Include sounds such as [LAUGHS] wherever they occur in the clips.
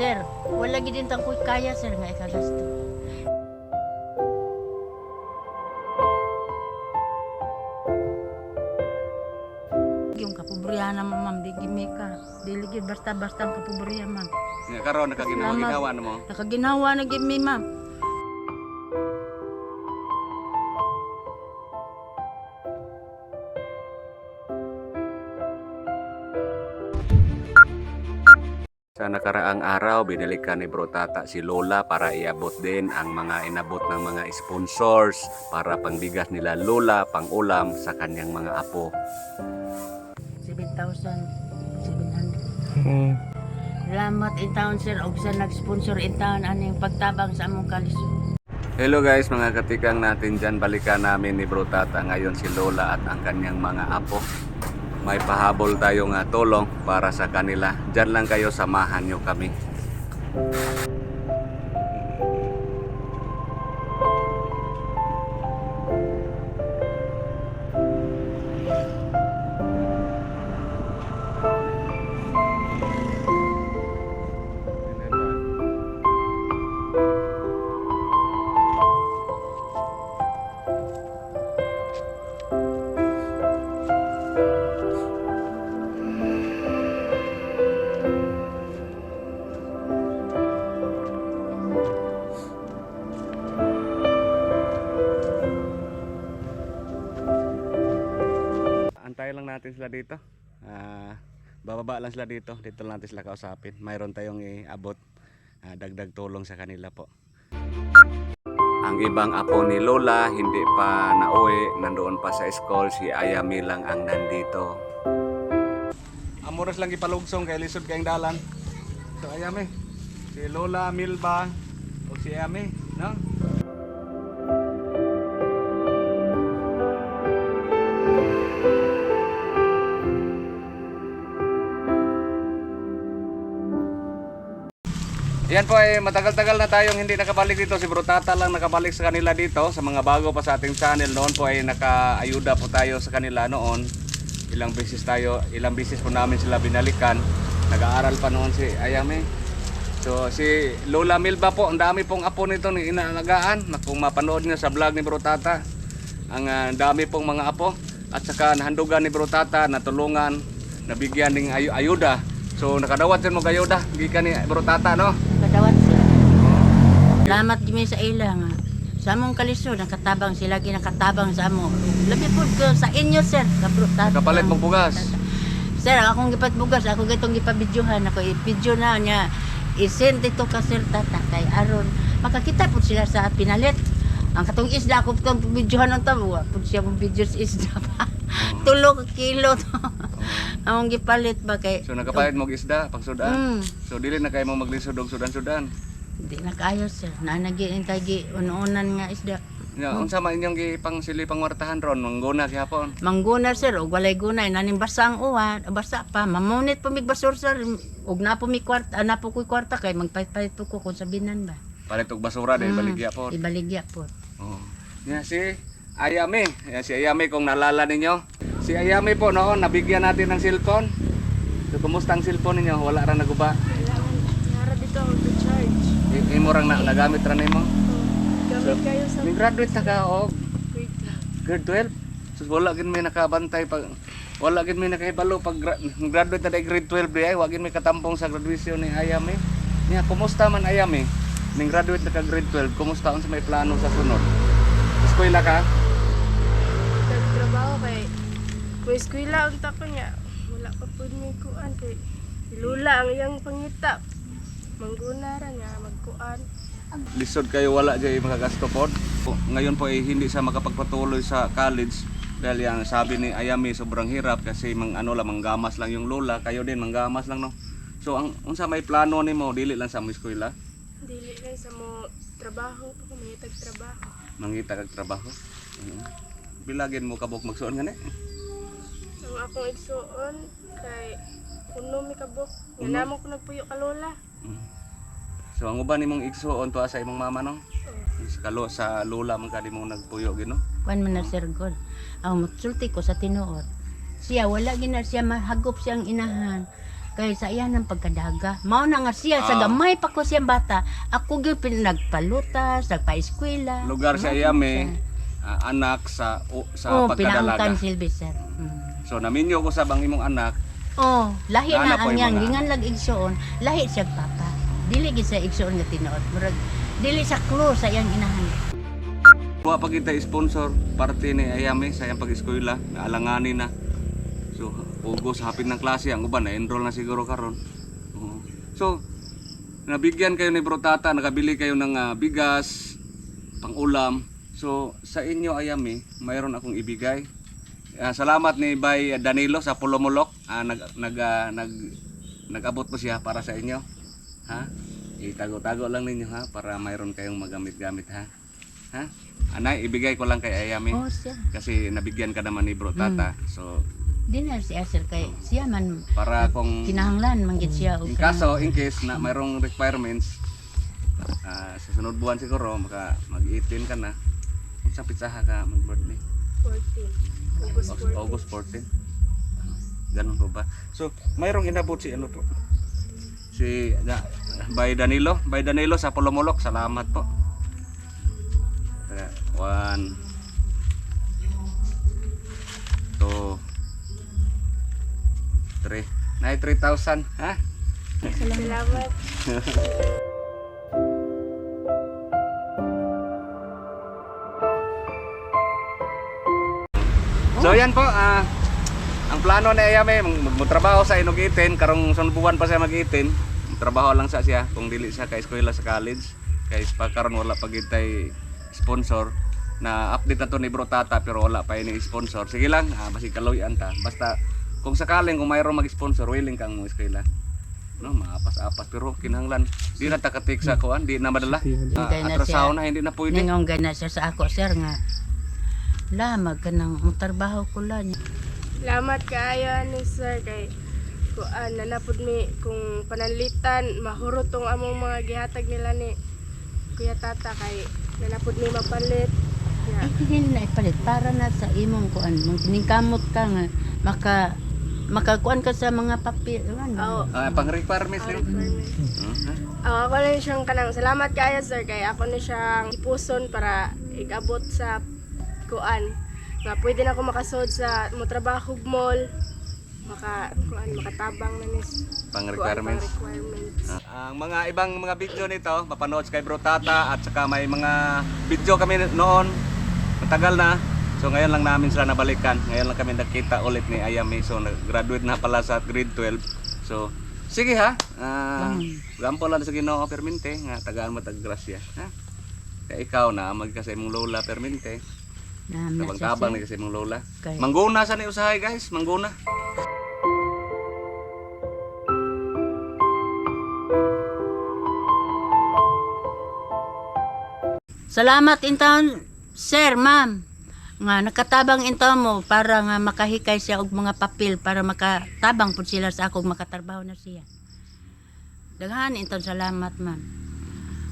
Sir, wala gid tang kaya sir nga ikagasto. Yung kapobryan na ma'am, di gimi ka. Dili gid basta-basta ang kapobryan ma'am. Nga karon nakaginawa Salamat. ginawa mo. Nakaginawa na gimi ma'am. Sa nakaraang araw, binalikan ni Bro Tata si Lola para iabot din ang mga inabot ng mga sponsors para pangbigas nila Lola, pang-ulam sa kanyang mga apo. 7,700. Mm. Salamat in town sir og sa nag-sponsor in town aning pagtabang sa among kalisod. Hello guys, mga katikang natin dyan. Balikan namin ni Bro Tata ngayon si Lola at ang kanyang mga apo. May pahabol tayong tulong para sa kanila. Dyan lang kayo, samahan nyo kami. Sila dito. Ah, bababa lang sila dito. Dito lang natin sila kausapin. Mayroon tayong iabot. ah, dagdag tulong sa kanila po. Ang ibang apo ni Lola hindi pa nauwi. Nandoon pa sa school. Si Ayami lang ang nandito. Amoras lang ipalugsong kay lisod kayong dalan. So Ayami. Si Lola Milba o si Ayami. No? Yan po ay matagal-tagal na tayong hindi nakabalik dito. Si Bro Tata lang nakabalik sa kanila dito. Sa mga bago pa sa ating channel noon po ay nakaayuda po tayo sa kanila noon. Ilang beses tayo, ilang beses po namin sila binalikan. Nag-aaral pa noon si Ayame. So si Lola Milba po, ang dami pong apo nito ni inaalagaan. Na kung mapanood niyo sa vlog ni Bro Tata, ang ah, dami pong mga apo. At saka nahandugan ni Bro Tata, natulungan, nabigyan ng ayu- ayuda. So nakadawat din mo kayuda, gikan ni Bro Tata no. Kadawat sila. Salamat gimi sa ila nga. Sa among kalisod nakatabang sila ginakatabang sa amo. Labi po ko sa inyo sir, kabro tata. Kapalit mong bugas. Sir, akong gipat bugas, ako gitong gipabidyohan, ako i-video na niya. Isend ito ka sir tata kay aron makakita po sila sa pinalit. Ang katong isda ako kung bidyohan ng tabo, po siya mong video sa isda [LAUGHS] pa. Tulo ka kilo to. Among gipalit ba kay So nakapalit mo isda pang sudan. Mm. So dili na kay mo maglisod og sudan-sudan. Di na kaayo sir. Nanagin kay gi ununan nga isda. Ya, unsa man inyong gipang sili pangwartahan ron mangguna gihapon. Mangguna sir og walay gunay naning basa ang uwan, basa pa. Mamunit po mig basur sir og na po mi kwarta, na po ko'y kwarta kay magpait-pait po ko kung sabinan ba. Palit og basura dahil Mm, baligya po. Ibaligya po. Oh. Ya si Ayame, ya si Ayame kung nalala ninyo. Si Ayame po noon nabigyan natin ng cellphone. So kumusta ang cellphone ninyo? Wala ra naguba. Nara dito ako to charge. Imo rang na, nagamit ra nimo. Gamit kayo sa Ning graduate na ka og grade grade 12. So wala gid may nakabantay pag wala gid may nakahibalo pag gra- graduate na grade 12 di ay wa gid may katampong sa graduation ni Ayame. Niya kumusta man Ayame? Ning graduate na ka grade 12, kumusta unsa may plano sa sunod? Eskwela ka? Eskwela ang tako niya, wala pa po may kuan kay Lula ang iyang pangita. Mangguna ra nga magkuan. Lisod kayo wala jay makagasto pod. Ngayon po ay hindi siya makapagpatuloy sa college dahil yan sabi ni Ayame sobrang hirap kasi mang ano lang manggamas lang yung lola, kayo din manggamas lang no. So ang unsa may plano nimo dili lang sa mo eskwela? Dili lang sa mo trabaho pa ko may trabaho. mangita kag trabaho. Mhm. Bilagin mo kabuk magsuon gani. Akong igsuon kay kuno mi kabok. Nga Uno? namo ko nagpuyo ka Lola. Mhm. So ang uban nimong igsuon to sa imong mama no. Oh. Sa kalo sa lola man kadi mo nagpuyo gino. Kuan man na sir god. Ang mutsulti ko sa tinuod. Siya wala gina siya mahagop siyang inahan. Kaya sa iyan ang pagkadaga. Mao na nga siya, sa Ah. gamay pa ko siyang bata, ako gyud pinagpalutas, nagpa-eskwela. Lugar sa Ayame, siya. ah, anak sa o, sa Oh, pagkadalaga. pinaangkan silbi sir. So naminyo ko sa bang imong anak, Oh, lahi na ang yang gingan lag igsoon, lahi siya papa. Dili gid sa igsoon nga tinuod. Murag dili sa clue sa iyang inahan. Wa pa kita sponsor parte ni Ayame sa iyang pag-eskwela, naalanganin na. So, ugo sa hapit ng klase ang uban na enroll na siguro karon. So, nabigyan kayo ni Bro Tata, nakabili kayo ng ah, bigas, pang-ulam. So, sa inyo Ayame, mayroon akong ibigay. Ah, salamat ni Bay Danilo sa Pulomolok. Ah, nag nag ah, nag nag-abot po siya para sa inyo. Ha? Itago-tago lang ninyo ha para mayroon kayong magamit-gamit ha. Ha? Anay, ibigay ko lang kay Ayame Oh, siya. kasi nabigyan ka naman ni Bro Tata. So, Di na siya sir kay siya man para kung kinahanglan man gid siya in kaso, in case na mayroong requirements, ah, sa sunod buwan siguro, maka mag-18 ka na, sa pitsaha ka mag-birthday. 14. August August, 14. August 14. Ganun po ba? So, mayroong inabot si ano po? Si na, Bay Danilo, Bay Danilo sa Pulomolok. Salamat po. Tara, One. Two. Three. Nay 3,000, ha? Salamat. [LAUGHS] So yan po, ah ang plano ni Ayame mag- magtrabaho sa Inugitin, karong sunbuan pa siya mag-itin. Trabaho lang sa siya kung dili siya kay eskwela sa college. Kay pa karon wala pa gid tay sponsor na update na to ni Bro Tata pero wala pa ini sponsor. Sige lang, ah, basi kaloyan ta. Basta kung sakaling kung mayroong mag-sponsor, willing kang mo eskwela. No, maapas-apas pero kinahanglan di na takatik sa kuan, di na madala. Ah, Hindi na hindi na pwede. Ningong gana siya sa ako sir nga. Lamag ka nang trabaho ko lang. Salamat kaayo ni sir kay kuan nanapod mi kung pananlitan mahurot tong among mga gihatag nila ni Kuya Tata kay nanapod mi mapalit. Ay, Yeah. dili na ipalit para na sa imong kuan. Nung ningkamot ka nga maka makakuan ka sa mga papel. Oo. Ano? Ah, pang requirements Our niyo. requirement. Uh-huh. Oo, ako na siyang kanang salamat kaayo sir kay ako na siyang ipuson para igabot sa kuan nga pwede na ako makasod sa mo trabaho mall maka kuan makatabang na ni Pang kuan, requirements. pang requirements. Ang mga ibang mga video nito, mapanood sa kay Bro Tata at saka may mga video kami noon, matagal na. So ngayon lang namin sila nabalikan. Ngayon lang kami nakita ulit ni Ayame. So nag-graduate na pala sa grade 12. So sige ha. Ah, gampo lang sa Ginoo permente nga tagaan mo tag grasya, ha? Kaya ikaw na mag kasi mong lola permente. Na Tabang-tabang ni kasi mong lola. Kay- Mangguna sa ni usahay guys, mangguna. Salamat intaon, sir, ma'am. Nga nakatabang intaon mo para nga makahikay siya og mga papel para makatabang pud sila sa akong makatrabaho na siya. Daghan intaon salamat, ma'am.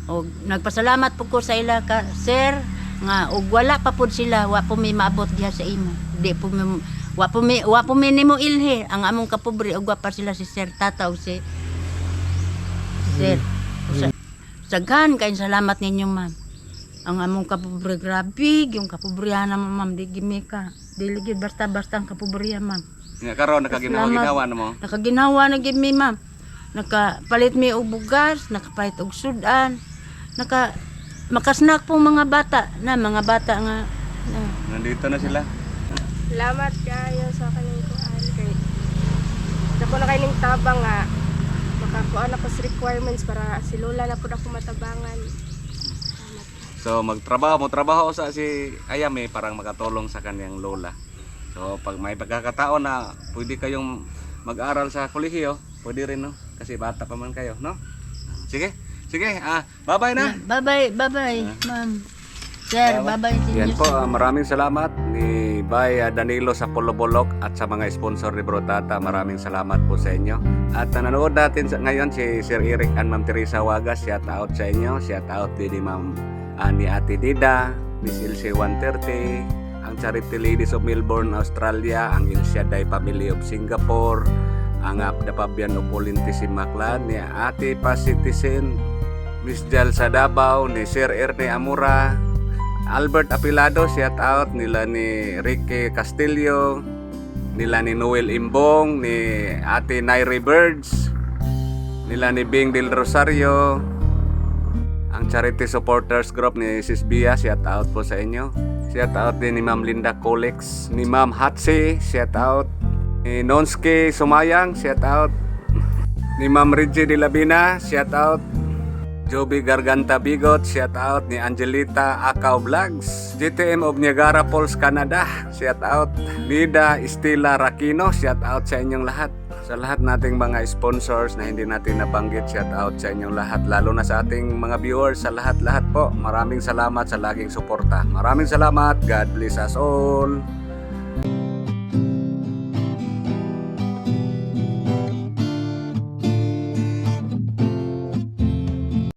Og nagpasalamat po ko sa ila ka, sir, nga og wala pa pud sila, wa po may maabot diha sa imo. Di po mi wa po mi wa po mi nimo ilhi ang among kapobre og wa pa sila si Sir Tata og si Sir. Sa, Saghan kay salamat ninyo, ma'am. Ang among kapobre grabe, yung kapobrihan naman, ma'am, di gimi ka. Dili gid basta-basta ang kapobrihan, ma'am. Nga karon nakaginawa-ginawa na mo. Nakaginawa na gid mi, ma'am. Nakapalit mi og bugas, nakapalit og sudan, naka makasnack po mga bata na mga bata nga na, Nandito na sila. Salamat kayo sa kaning kuan kay Dako na kay ning tabang nga makakuan ako sa requirements para si Lola na pud ako matabangan. Salamat. So magtrabaho mo trabaho sa si Ayame parang makatulong sa kanyang lola. So pag may pagkakataon na pwede kayong mag-aral sa kolehiyo, pwede rin no kasi bata pa man kayo, no? Sige. Sige, ah, bye-bye na. Bye-bye, bye-bye, ma'am. Sir, bye-bye sa Yan inyo. po, ah, maraming salamat ni Bay ah, Danilo sa Polobolok at sa mga sponsor ni Bro Tata. Maraming salamat po sa inyo. At ah, nanonood natin sa, ngayon si Sir Eric and Ma'am Teresa Wagas. Shout out sa inyo. Shout out din ni Ma'am ah, ni Ate Dida, Miss Ilse 130, ang Charity Ladies of Melbourne, Australia, ang Il Shaddai Family of Singapore, ang Dapabian Opulintisim Maclan ni Ate Pasitisin Miss Jal sa Davao ni Sir Erne Amura Albert Apilado shout out nila ni Ricky Castillo nila ni Noel Imbong ni Ate Nairi Birds nila ni Bing Del Rosario ang charity supporters group ni Sis Bia shout out po sa inyo. Shout out din ni Ma'am Linda Colex ni Ma'am Hatsi shout out ni Nonski Sumayang shout out [LAUGHS] ni Ma'am Reggie De Labina shout out Joby Garganta Bigot, shout out ni Angelita Akaw Vlogs, GTM of Niagara Falls, Canada, shout out Nida Estila Rakino, shout out sa inyong lahat. Sa lahat nating mga sponsors na hindi natin nabanggit, shout out sa inyong lahat, lalo na sa ating mga viewers, sa lahat-lahat po. Maraming salamat sa laging suporta. Maraming salamat. God bless us all.